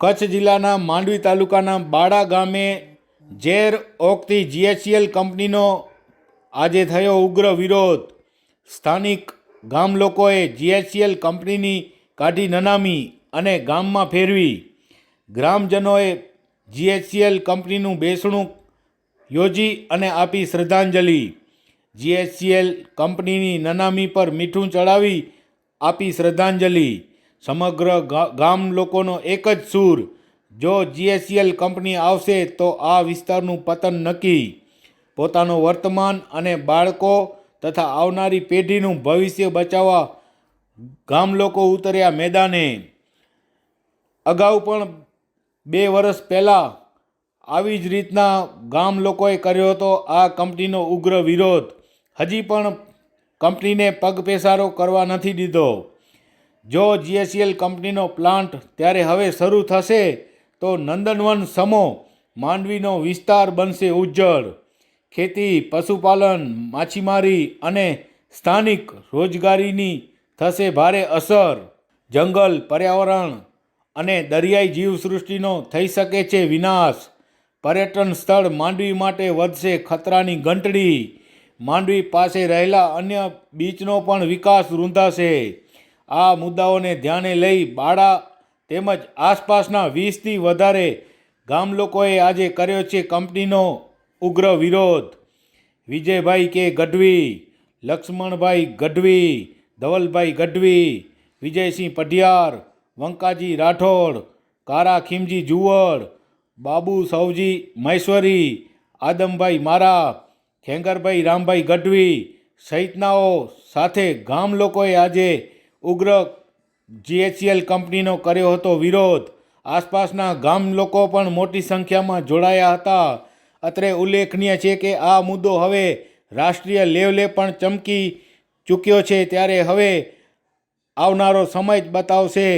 કચ્છ જિલ્લાના માંડવી તાલુકાના બાડા ગામે ઝેર ઓકતી જીએચસીએલ કંપનીનો આજે થયો ઉગ્ર વિરોધ. સ્થાનિક ગામ લોકોએ જીએચસીએલ કંપનીની કાઢી નનામી અને ગામમાં ફેરવી. ગ્રામજનોએ જીએચસીએલ કંપનીનું બેસણું યોજી અને આપી શ્રદ્ધાંજલિ. જીએચસીએલ કંપનીની નનામી પર મીઠું ચડાવી આપી શ્રદ્ધાંજલિ. સમગ્ર ગામ લોકોનો એક જ સૂર. જો જીએસસીએલ કંપની આવશે તો આ વિસ્તારનું પતન નક્કી. પોતાનું વર્તમાન અને બાળકો તથા આવનારી પેઢીનું ભવિષ્ય બચાવવા ગામ લોકો ઉતર્યા મેદાને. અગાઉ પણ બે વર્ષ પહેલાં આવી જ રીતના ગામ લોકોએ કર્યો હતો આ કંપનીનો ઉગ્ર વિરોધ. હજી પણ કંપનીને પગપેસારો કરવા નથી દીધો. જો જીએસીએલ કંપનીનો પ્લાન્ટ ત્યારે હવે શરૂ થશે, તો નંદનવન સમો માંડવીનો વિસ્તાર બનશે ઉજ્જળ ખેતી, પશુપાલન, માછીમારી અને સ્થાનિક રોજગારીની થશે ભારે અસર. જંગલ, પર્યાવરણ અને દરિયાઈ જીવસૃષ્ટિનો થઈ શકે છે વિનાશ. પર્યટન સ્થળ માંડવી માટે વધશે ખતરાની ઘંટડી. માંડવી પાસે રહેલા અન્ય બીચનો પણ વિકાસ રૂંધાશે. આ મુદ્દાઓને ધ્યાને લઈ બાળા તેમજ આસપાસના વીસથી વધારે ગામ લોકોએ આજે કર્યો છે કંપનીનો ઉગ્ર વિરોધ. વિજયભાઈ કે ગઢવી, લક્ષ્મણભાઈ ગઢવી, ધવલભાઈ ગઢવી, વિજયસિંહ પઢિયાર, વંકાજી રાઠોડ, કારા ખીમજી જુવડ, બાબુ સૌજી મહેશ્વરી, આદમભાઈ મારા, ખેંગરભાઈ રામભાઈ ગઢવી સહિતનાઓ સાથે ગામ લોકોએ આજે ઉગ્ર જીએચસીએલ કંપનીનો કર્યો હતો વિરોધ. આસપાસના ગામ લોકો પણ મોટી સંખ્યામાં જોડાયા હતા. અત્રે ઉલ્લેખનીય છે કે આ મુદ્દો હવે રાષ્ટ્રીય લેવલે પણ ચમકી ચૂક્યો છે ત્યારે હવે આવનારો સમય જ બતાવશે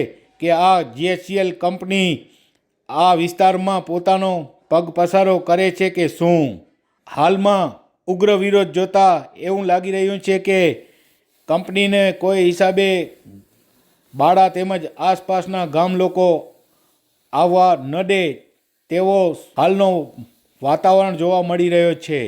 કે આ જીએચસીએલ કંપની આ વિસ્તારમાં પોતાનો પગ પસારો કરે છે કે શું. હાલમાં ઉગ્ર વિરોધ જોતા એવું લાગી રહ્યું છે કે કંપનીને કોઈ હિસાબે બાળા તેમજ આસપાસના ગામ લોકો આવવા ન દે તેવો હાલનો વાતાવરણ જોવા મળી રહ્યો છે.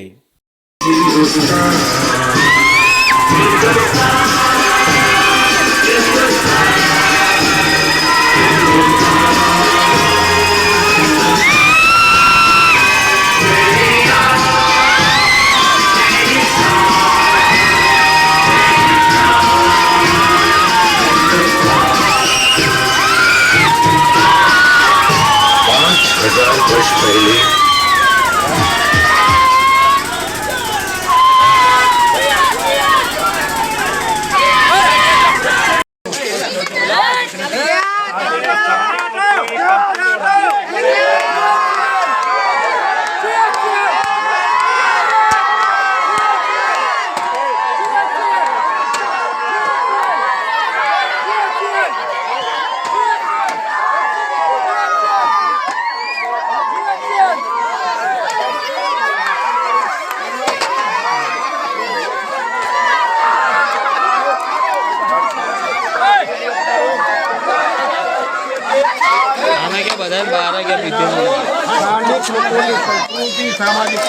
બધા પીતે સ્થાનિક લોકોની સામાજિક